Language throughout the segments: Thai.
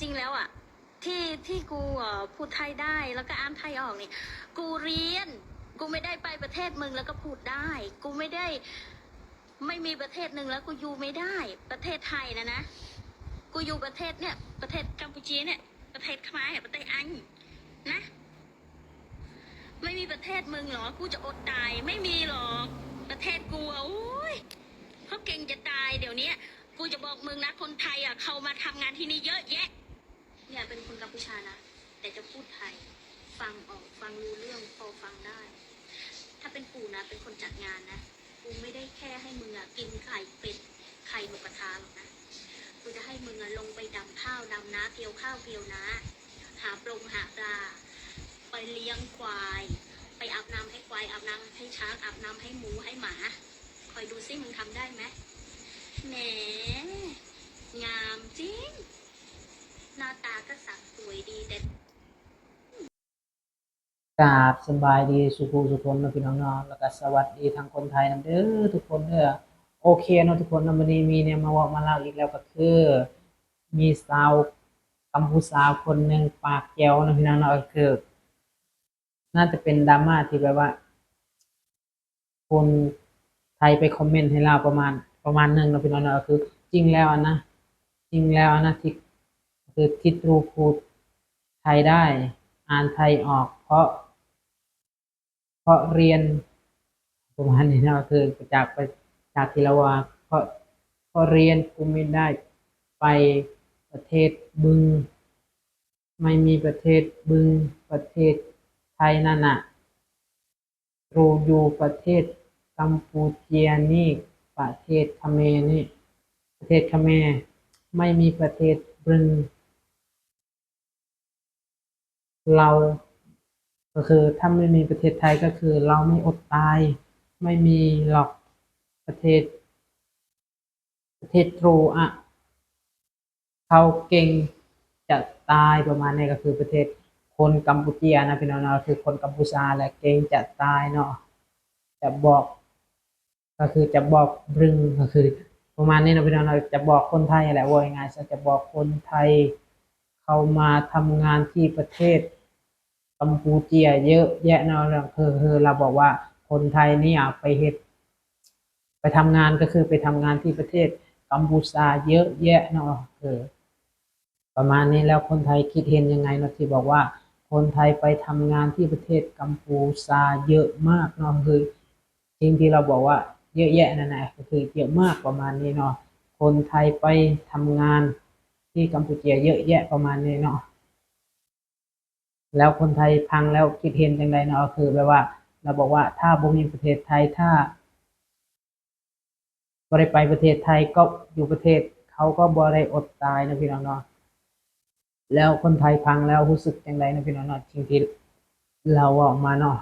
จริงแล้วอะ ที่ที่กูอ่อพูดไทยได้แล้วก็อ่านไทยออกนี่กูเรียน กูไม่ได้ไปประเทศมึงแล้วก็พูดได้ กูไม่ได้ ไม่มีประเทศหนึ่งแล้วกูอยู่ไม่ได้ ประเทศไทยนะนะกูอยู่ประเทศเนี่ย ประเทศกัมพูชีเนี่ย ประเทศขมายประเทศอังนะ ไม่มีประเทศมึงหรอ กูจะอดตายไม่มีหรอกประเทศกูอะโอ้ยเขาเก่งจะตายเดี๋ยวนี้กูจะบอกมึงนะคนไทยอะเขามาทำงานที่นี่เยอะแยะ กัมพูชานะ แต่จะพูดไทย ฟังออกฟังรู้เรื่องพอฟังได้ ถ้าเป็นกูนะ เป็นคนจัดงานนะ กูไม่ได้แค่ให้มึงอะกินไข่เป็ดไข่หมูกระทะหรอกนะ กูจะให้มึงอะลงไปดำข้าวดำนาเกี่ยวข้าวเกี่ยวนาหาปลงหาปลา ไปเลี้ยงควาย ไปอาบน้ำให้ควายอาบน้ำให้ช้างอาบน้ำให้หมูให้หมา คอยดูซิมึงทำได้ไหมแหมงามจริง หน้าตาก็สักสวยดีแต่กราบสบายดีสุภูสุคนนะพี่น้องเนาะแล้วก็สวัสดีทางคนไทยนะเด้อทุกคนเด้อโอเคเนาะทุกคนนะวันนี้มีเนี่ยมาว่ามาเล่าอีกแล้วก็คือ มีสาวกัมพูชาคนหนึ่งปากแก้วนะพี่น้องเนาะก็คือ น่าจะเป็นดราม่าที่แบบว่า คนไทยไปคอมเมนต์ให้เราประมาณประมาณหนึ่งนะพี่น้องเนาะก็คือ จริงแล้วนะจริงแล้วนะที่ คือทิตรูพูดไทยได้ อ่านไทยออก เพราะ เพราะเรียนประมาณนี้นะคือจากไปจากทีละวาเพราะเพราะเรียนกูไม่ได้ไปประเทศบึง ไม่มีประเทศบึงประเทศไทยนั่นน่ะรูอยู่ประเทศกัมพูเชียนี่ประเทศเขมรนี่ประเทศเขมรไม่มีประเทศบึง เราก็คือถ้าไม่มีประเทศไทยก็คือเราไม่อดตาย ไม่มีหรอกประเทศ ประเทศโตรอะเขาเก่งจะตายประมาณนี้ก็คือประเทศคนกัมพูชีนะพี่น้องเนาคือคนกัมพูชาแหละเก่งจะตายเนาะจะบอก ก็คือจะบอกรึงก็คือ ประมาณนี้นะพี่น้องเนาจะบอกคนไทยแหละว่ายังไงจะบอกคนไทย เขามาทำงานที่ประเทศ กัมพูเชียเยอะแยะเนาะเองคือคือเราบอกว่าคนไทยเนี่ยไปเฮ็ดไปทำงานก็คือไปทำงานที่ประเทศกัมพูชาเยอะแยะเนาะเออประมาณนี้แล้วคนไทยคิดเห็นยังไงเนาะที่บอกว่า คนไทยไปทำงานที่ประเทศกัมพูชาเยอะมากเนาะคือสิ่งที่เราบอกว่าเยอะแยะนั่นแหละก็คือเยอะมากประมาณนี้เนาะคนไทยไปทำงานที่กัมพูเชียเยอะแยะประมาณนี้เนาะ แล้วคนไทยพังแล้วคิดเห็นจังไดเนาะคือแบบว่า เราบอกว่าถ้าบ่มีประเทศไทยถ้าบ่ได้ไปประเทศไทยก็อยู่ประเทศเขาก็บ่ได้อดตายนะพี่น้องเนาะแล้วคนไทยพังแล้วรู้สึกจังไดนะพี่น้องเนาะสิ่งที่เราออกมาเนาะ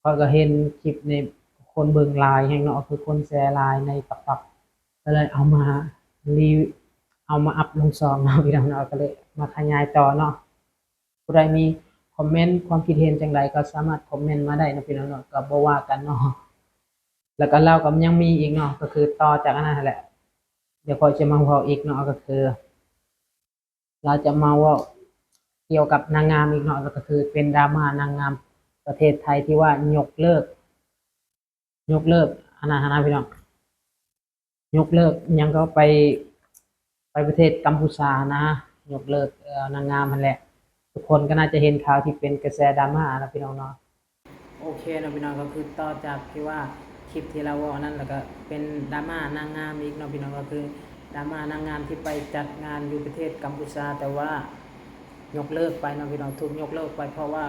เขาก็เห็นคลิปในคนเบิ่งลายแห่งเนาะคือคนแชร์ลายในปักปักก็เลยเอามารีเอามาอัพลงซองเนาะพี่น้องเนาะก็เลยมาขยายต่อเนาะ ผู้ใดมีคอมเมนต์ความคิดเห็นจังใดก็สามารถคอมเมนต์มาได้นะพี่น้องเนาะก็บ่ว่ากันเนาะแล้วก็เราก็ยังมีอีกเนาะก็คือต่อจากนั้นแหละ เดี๋ยวพอจะมาเว้าอีกเนาะก็คือ เราจะมาว่าเกี่ยวกับนางงามอีกเนาะก็คือเป็นดราม่านางงามประเทศไทยที่ว่ายกเลิก ยกเลิกอันนั้นนะพี่น้องยกเลิกยังก็ไปไปประเทศกัมพูชานะ ยกเลิกเออนางงามมันแหละ ทุกคนก็น่าจะเห็นข่าวที่เป็นกระแสดราม่านะพี่น้องเนาะโอเคนะพี่น้องก็คือต่อจากที่ว่าคลิปที่เราว่านั่นแล้วก็เป็นดราม่านางงามอีกเนาะพี่น้องก็คือดราม่านางงามที่ไปจัดงานอยู่ประเทศกัมพูชา แต่ว่ายกเลิกไปเนาะพี่น้องถูกยกเลิกไปเพราะว่า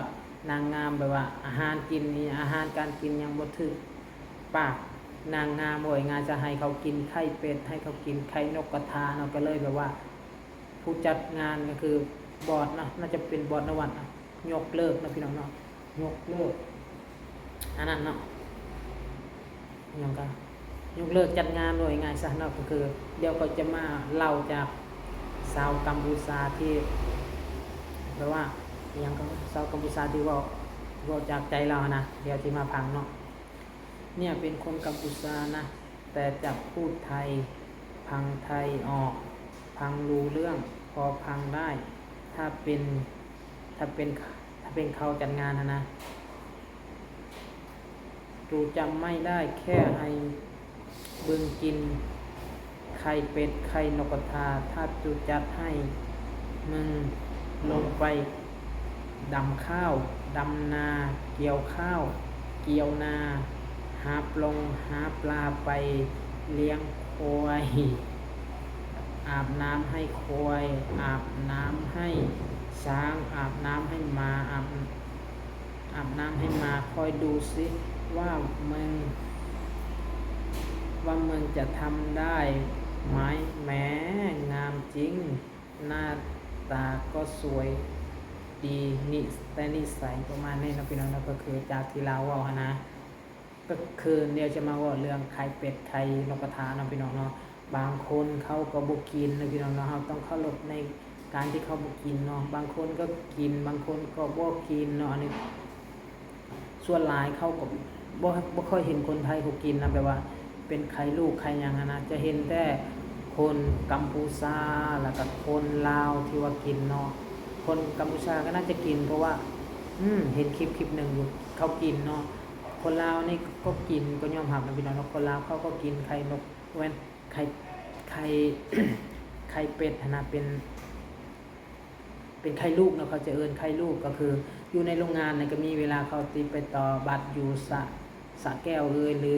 นางงามแบบว่า อาหารกินนี่อาหารการกินยังบ่ถึงปากนางงามบ่อยงานจะให้เขากินไข่เป็ดให้เขากินไข่นกกระทาเนาะก็เลยแบบว่า ผู้จัดงานก็คือ บอร์ดเนาะน่าจะเป็นบอร์ดนวัดเนาะยกเลิกนะพี่น้องเนาะยกเลิกอันนั้นเนาะยังก็ยกเลิกจัดงานหน่วยงานซะเนาะก็คือ เดี๋ยวก็จะมาเล่าจากสาวกัมพูชาที่แปลว่าอิหยังก็สาวกัมพูชาที่เว่าเว่าจากใจเรานะเดี๋ยวที่มาพังเนาะเนี่ยเป็นคนกัมพูชานะแต่จะพูดไทยพังไทยออก พังรู้เรื่องพอพังได้ ถ้าเป็นถ้าเป็นถ้าเป็นเขาจัดงานนะนะจูจำไม่ได้แค่ให้บึงกิน ไข่เป็ด ไข่นกกระทา ถ้าจูจัดให้ มึงลงไปดำข้าวดำนา เกี่ยวข้าว เกี่ยวนา หาปลงหาปลาไปเลี้ยงควาย อาบน้ำให้ควายอาบน้ำให้ช้าง อาบน้ำให้มาอาบอาบน้ำให้มาคอยดูสิว่ามึงว่ามึงจะทำได้ไหมแหม้งามจริง หน้าตาก็สวยดีนิแต่นิสัยประมาณนี้นะพี่น้องนะก็คือจากที่เราว่านะ ก็คือเดี๋ยวจะมาว่าเรื่องไข่เป็ดไข่นกกระทานะพี่น้องเนาะ บางคนเขาก็บุกินนะพี่น้องเนาะเราต้องเคารพในการที่เขาบุกินเนาะบางคนก็กิน บางคนก็บ่กินเนาะอันนี้ส่วนหลายเขาก็บ่บ่ค่อยเห็นคนไทยเขากินนะแบบว่า เป็นไข่ลูกไข่ยังนะจะเห็นแต่คนกัมพูชาแล้วก็คนลาวที่ว่ากินเนาะคนกัมพูชาก็น่าจะกิน เพราะว่า อืมเห็นคลิปคลิปหนึ่งอยู่เขากินเนาะคนลาวนี่ก็กินก็ยอมรับนะพี่น้องคนลาวเขาก็กินไข่นกเว้น ไข่ไข่ไข่เป็ดนะเป็น เป็นไข่ลูกเนาะเขาจะเอินไข่ลูกก็คือ อยู่ในโรงงานเนี่ยก็มีเวลาเขาติดไปต่อบัตรอยู่สระสะแก้วเอ่ยหรือ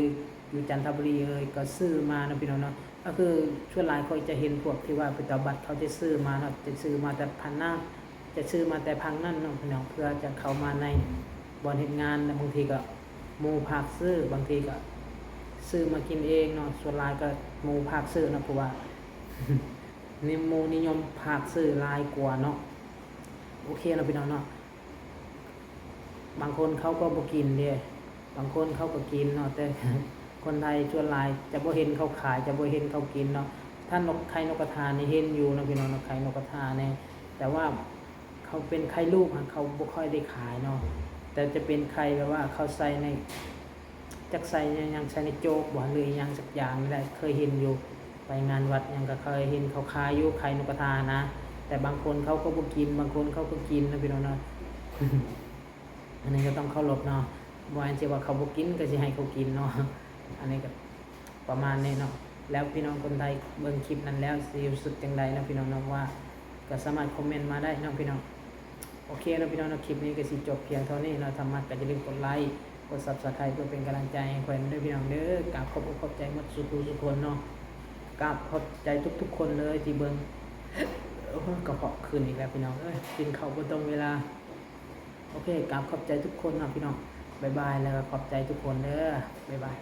อยู่จันทบุรีเอ่ยก็ซื้อมานะพี่น้องเนาะก็คือช่วงหลายคนจะเห็นพวกที่ว่าไปต่อบัตรเขาจะซื้อมาเนาะจะซื้อมาแต่พันหน้าจะซื้อมาแต่พังนั่นเนาะพี่น้องเพื่อจะเข้ามาในบริเหตุงานบางทีก็มูผักซื้อบางทีก็ ซื้อมากินเองเนาะส่วนลายก็หมูผักซื้อนะเพราะว่านิมูนิยมผักซื้อลายกว่าเนาะโอเคเนาะพี่น้องเนาะบางคนเขาก็บ่กินเด้บางคนเขาก็กินเนาะแต่คนไทยชวนลายจะบ่เห็นเขาขายจะบ่เห็นเขากินเนาะถ้านกไข่นกกระทานี่เห็นอยู่เนาะพี่น้องนาะไข่นกกระทาเนี่ยแต่ว่าเขาเป็นไข่ลูกเขาบ่ค่อยได้ขายเนาะแต่จะเป็นไข่แบบว่าเขาใส่ใน จักใส่ยังใส่ในโจกบ่หรือยังสักอย่างนี่แหละเคยเห็นอยู่ ไปงานวัดยังก็เคยเห็นเขาขายอยู่ไข่นกกระทานะ แต่บางคนเขาก็บ่กิน บางคนเขาก็กินนะพี่น้องเนาะอันนี้ก็ต้องเคารพเนาะบ่อันสิว่าเขาบ่กินก็สิให้เขากินเนาะอันนี้ก็ประมาณนี้เนาะแล้วพี่น้องคนไทยเบิ่งคลิปนั้นแล้วสิรู้สึกจังใดนะพี่น้องนะว่า ก็สามารถคอมเมนต์มาได้เนาะพี่น้องโอเคนะพี่น้องนะคลิปนี้ก็สิจบเพียงเท่านี้เนาะถ้ามักก็อย่าลืมกดไลค์ กด Subscribe เพื่อเป็นกำลังใจให้ข่อยด้วยพี่น้องเด้อกราบขอบอกขอบใจหมดสุขทุกคนเนาะกราบขอบใจทุกๆ คนเลยที่เบิ้งกระเพาะคืนอีกแล้วพี่น้องเอ้ยกินข้าวบนตรงเวลา โอเคกราบขอบใจทุกคนนะพี่น้องบายบายแล้วขอบใจทุกคนเด้อบายบาย